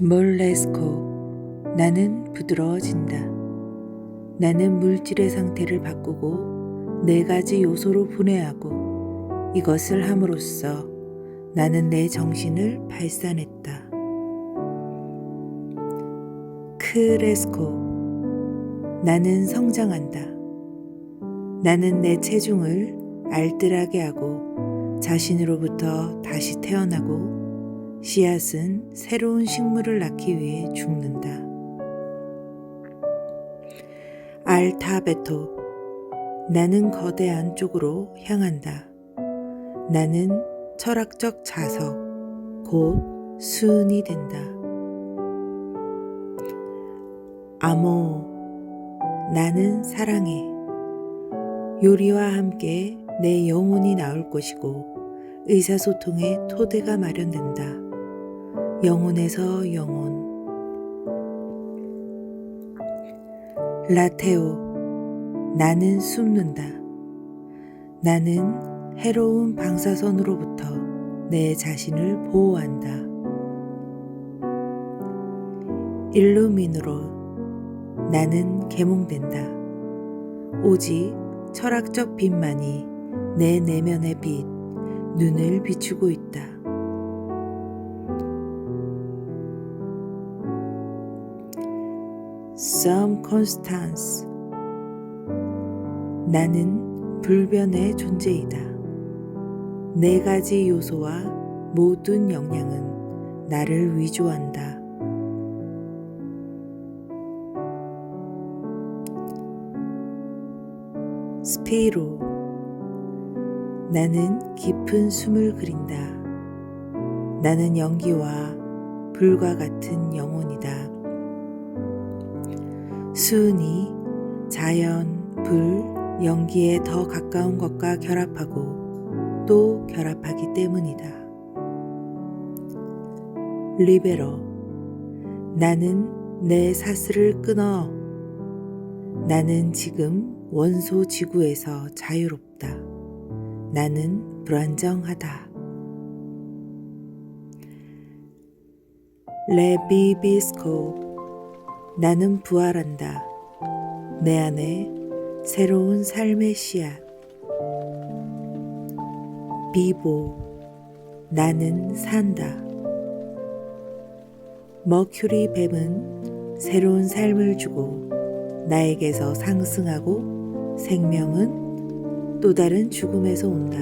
몰레스코 나는 부드러워진다. 나는 물질의 상태를 바꾸고 네 가지 요소로 분해하고 이것을 함으로써 나는 내 정신을 발산했다. 크레스코 나는 성장한다. 나는 내 체중을 알뜰하게 하고 자신으로부터 다시 태어나고 씨앗은 새로운 식물을 낳기 위해 죽는다. 알타베토 나는 거대한 쪽으로 향한다. 나는 철학적 자석, 곧 수은이 된다. 아모 나는 사랑해. 요리와 함께 내 영혼이 나올 것이고 의사소통의 토대가 마련된다. 영혼에서 영혼. 라테오. 나는 숨는다. 나는 해로운 방사선으로부터 내 자신을 보호한다. 일루미누로. 나는 계몽된다. 오직 철학적 빛만이 내 내면의 빛, 눈을 비추고 있다. Some Constance 나는 불변의 존재이다. 네 가지 요소와 모든 영향은 나를 위조한다. 스피로 나는 깊은 숨을 그린다. 나는 연기와 불과 같은 영혼이다. 수은이 자연, 불, 연기에 더 가까운 것과 결합하고 또 결합하기 때문이다. 리베로 나는 내 사슬을 끊어 나는 지금 원소 지구에서 자유롭다. 나는 불안정하다. 레비비스코 나는 부활한다. 내 안에 새로운 삶의 씨앗. 비보 나는 산다. 머큐리 뱀은 새로운 삶을 주고 나에게서 상승하고 생명은 또 다른 죽음에서 온다.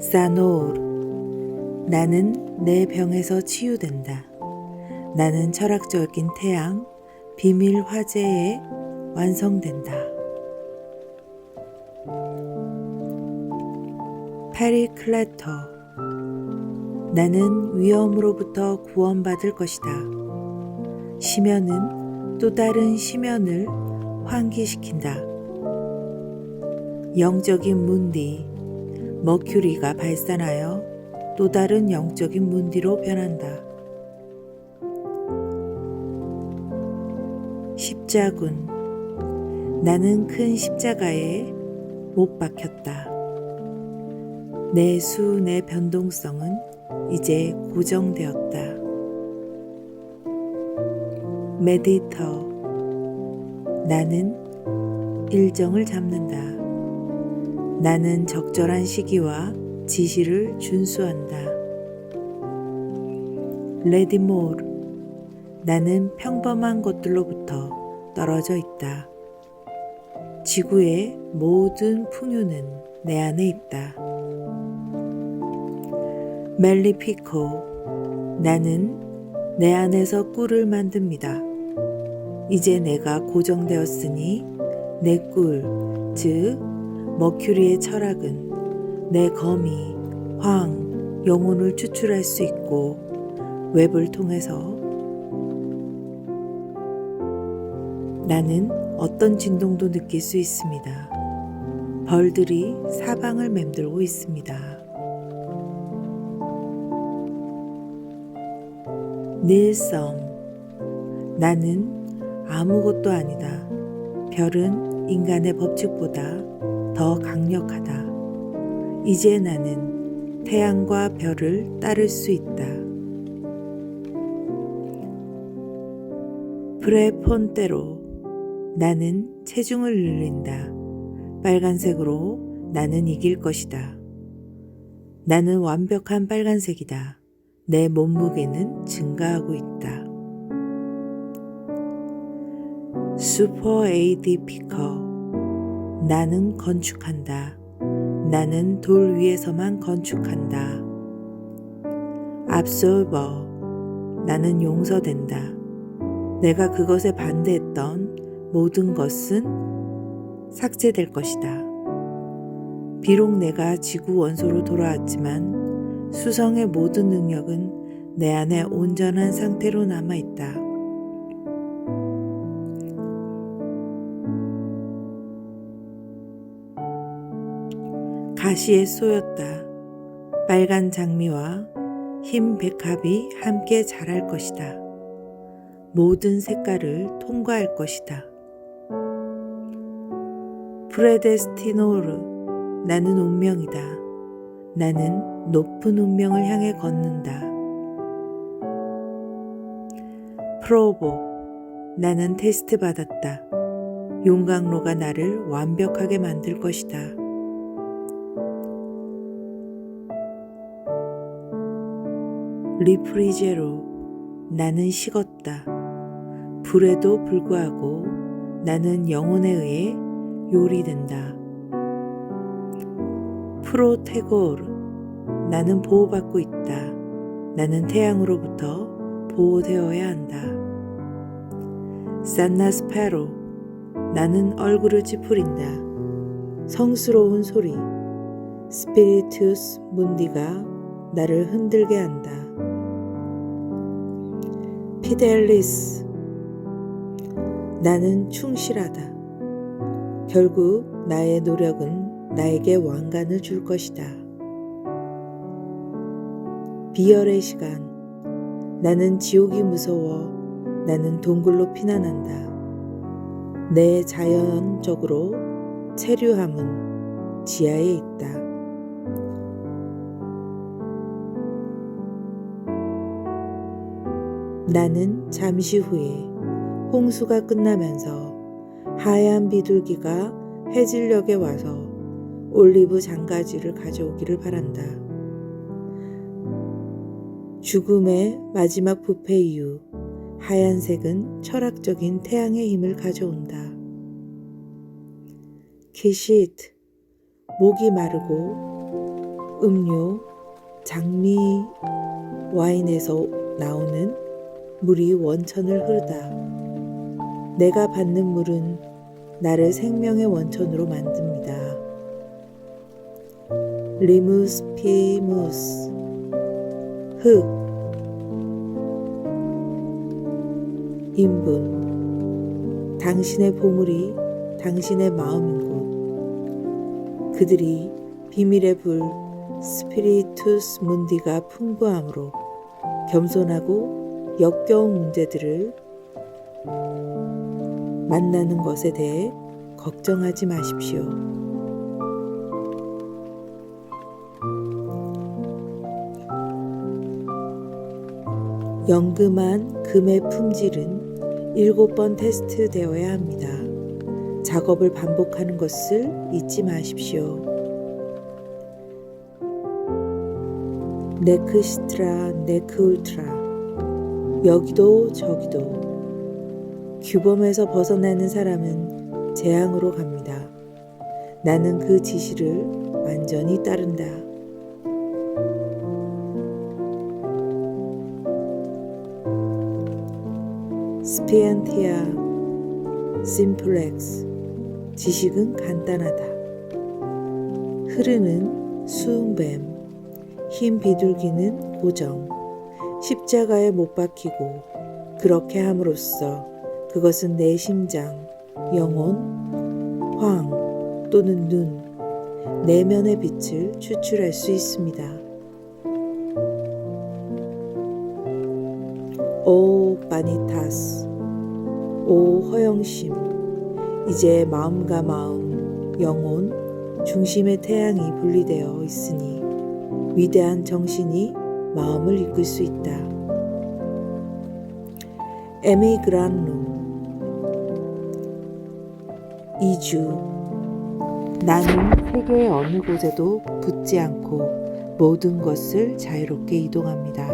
사노르 나는 내 병에서 치유된다. 나는 철학적인 태양, 비밀 화재에 완성된다. 페리 클레터 나는 위험으로부터 구원받을 것이다. 심연은 또 다른 심연을 환기시킨다. 영적인 문디, 머큐리가 발산하여 또 다른 영적인 문디로 변한다. 십자군, 나는 큰 십자가에 못 박혔다. 내 수, 내 변동성은 이제 고정되었다. 메디터, 나는 일정을 잡는다. 나는 적절한 시기와 지시를 준수한다. 레디모르, 나는 평범한 것들로부터 떨어져 있다. 지구의 모든 풍요는 내 안에 있다. 멜리 피코, 나는 내 안에서 꿀을 만듭니다. 이제 내가 고정되었으니 내 꿀, 즉, 머큐리의 철학은 내 거미, 황, 영혼을 추출할 수 있고 웹을 통해서 나는 어떤 진동도 느낄 수 있습니다. 벌들이 사방을 맴돌고 있습니다. 늘성 나는 아무것도 아니다. 별은 인간의 법칙보다 더 강력하다. 이제 나는 태양과 별을 따를 수 있다. 프레폰테로 나는 체중을 늘린다. 빨간색으로 나는 이길 것이다. 나는 완벽한 빨간색이다. 내 몸무게는 증가하고 있다. 슈퍼 AD 피커 나는 건축한다. 나는 돌 위에서만 건축한다. 압솔버 나는 용서된다. 내가 그것에 반대했던 모든 것은 삭제될 것이다. 비록 내가 지구 원소로 돌아왔지만 수성의 모든 능력은 내 안에 온전한 상태로 남아있다. 가시에 쏘였다. 빨간 장미와 흰 백합이 함께 자랄 것이다. 모든 색깔을 통과할 것이다. 프레데스티노르, 나는 운명이다. 나는 높은 운명을 향해 걷는다. 프로보, 나는 테스트 받았다. 용광로가 나를 완벽하게 만들 것이다. 리프리제로, 나는 식었다. 불에도 불구하고 나는 영혼에 의해 요리된다. 프로테고르, 나는 보호받고 있다. 나는 태양으로부터 보호되어야 한다. 산나스페로, 나는 얼굴을 찌푸린다. 성스러운 소리, 스피리투스 문디가 나를 흔들게 한다. 피델리스, 나는 충실하다. 결국 나의 노력은 나에게 왕관을 줄 것이다. 비열의 시간. 나는 지옥이 무서워. 나는 동굴로 피난한다. 내 자연적으로 체류함은 지하에 있다. 나는 잠시 후에 홍수가 끝나면서 하얀 비둘기가 해질녘에 와서 올리브 장가지를 가져오기를 바란다. 죽음의 마지막 부패 이후 하얀색은 철학적인 태양의 힘을 가져온다. 키시트, 목이 마르고 음료, 장미 와인에서 나오는 물이 원천을 흐르다. 내가 받는 물은 나를 생명의 원천으로 만듭니다. 리무스 피무스. 흙 인분. 당신의 보물이 당신의 마음인 곳 그들이 비밀의 불 스피리투스 문디가 풍부함으로 겸손하고 역겨운 문제들을 만나는 것에 대해 걱정하지 마십시오. 연금한 금의 품질은 일곱 번 테스트 되어야 합니다. 작업을 반복하는 것을 잊지 마십시오. 네크시트라, 네크울트라. 여기도 저기도. 규범에서 벗어나는 사람은 재앙으로 갑니다. 나는 그 지시를 완전히 따른다. 스피안티아 심플렉스 지식은 간단하다. 흐르는 수음뱀 흰 비둘기는 고정 십자가에 못 박히고 그렇게 함으로써 그것은 내 심장, 영혼, 황 또는 눈, 내면의 빛을 추출할 수 있습니다. 오 바니타스, 오 허영심, 이제 마음과 마음, 영혼, 중심의 태양이 분리되어 있으니 위대한 정신이 마음을 이끌 수 있다. 에미 그란로 2주 나는 세계의 어느 곳에도 붙지 않고 모든 것을 자유롭게 이동합니다.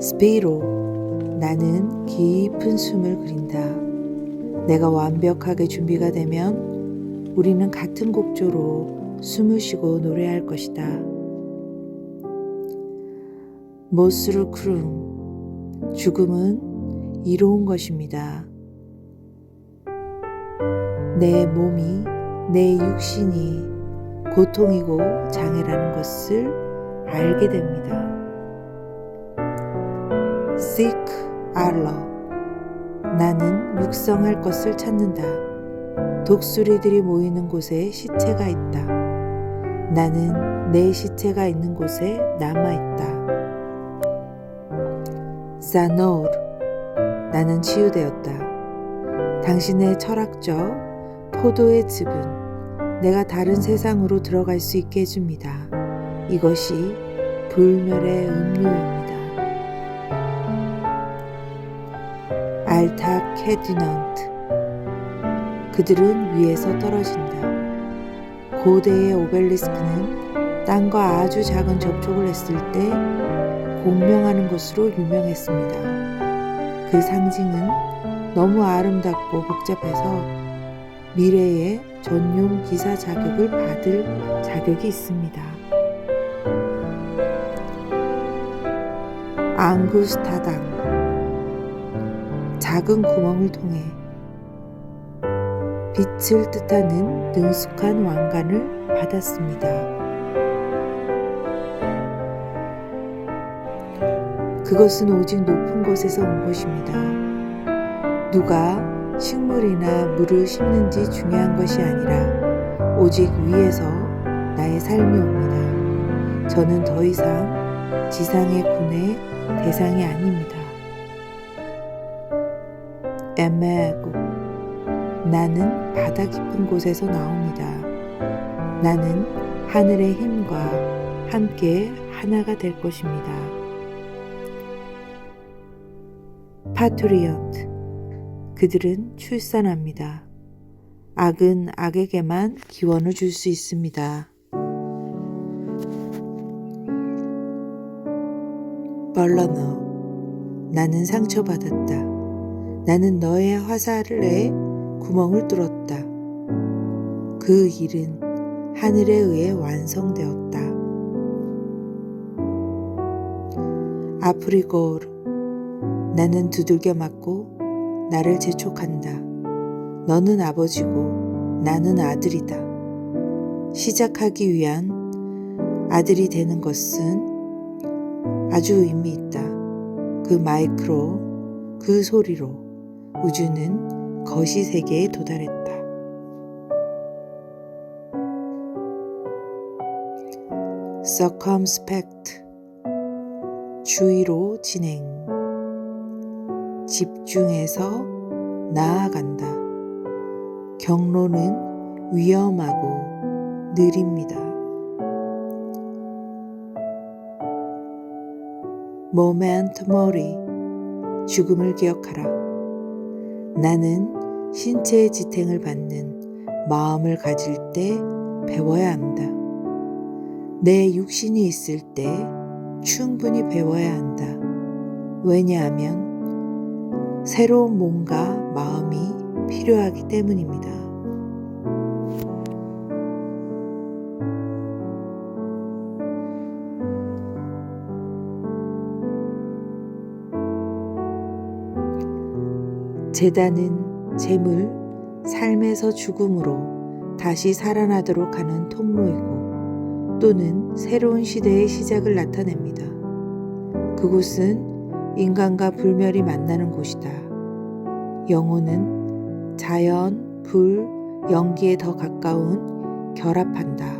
스피로 나는 깊은 숨을 그린다. 내가 완벽하게 준비가 되면 우리는 같은 곡조로 숨을 쉬고 노래할 것이다. 모스르 크룽 죽음은 이로운 것입니다. 내 몸이 내 육신이 고통이고 장애라는 것을 알게 됩니다. Seek Allah 나는 육성할 것을 찾는다. 독수리들이 모이는 곳에 시체가 있다. 나는 내 시체가 있는 곳에 남아 있다. 사노르 나는 치유되었다. 당신의 철학적 포도의 즙은 내가 다른 세상으로 들어갈 수 있게 해줍니다. 이것이 불멸의 음료입니다. 알타 캐디넌트 그들은 위에서 떨어진다. 고대의 오벨리스크는 땅과 아주 작은 접촉을 했을 때 공명하는 것으로 유명했습니다. 그 상징은 너무 아름답고 복잡해서 미래의 전용 기사 자격을 받을 자격이 있습니다. 앙구스타당 작은 구멍을 통해 빛을 뜻하는 능숙한 왕관을 받았습니다. 그것은 오직 높은 곳에서 온 것입니다. 누가 식물이나 물을 심는지 중요한 것이 아니라 오직 위에서 나의 삶이 옵니다. 저는 더 이상 지상의 군의 대상이 아닙니다. 에메고 나는 바다 깊은 곳에서 나옵니다. 나는 하늘의 힘과 함께 하나가 될 것입니다. 파토리언트 그들은 출산합니다. 악은 악에게만 기원을 줄 수 있습니다. 벌러너 나는 상처받았다. 나는 너의 화살에 구멍을 뚫었다. 그 일은 하늘에 의해 완성되었다. 아프리고르 나는 두들겨 맞고 나를 재촉한다. 너는 아버지고 나는 아들이다. 시작하기 위한 아들이 되는 것은 아주 의미 있다. 그 마이크로, 그 소리로 우주는 거시 세계에 도달했다. circumspect 주의로 진행 집중해서 나아간다. 경로는 위험하고 느립니다. 모멘트 머리 죽음을 기억하라. 나는 신체의 지탱을 받는 마음을 가질 때 배워야 한다. 내 육신이 있을 때 충분히 배워야 한다. 왜냐하면 새로운 몸과 마음이 필요하기 때문입니다. 재단은 재물, 삶에서 죽음으로 다시 살아나도록 하는 통로이고 또는 새로운 시대의 시작을 나타냅니다. 그곳은 인간과 불멸이 만나는 곳이다. 영혼은 자연, 불, 연기에 더 가까운 결합한다.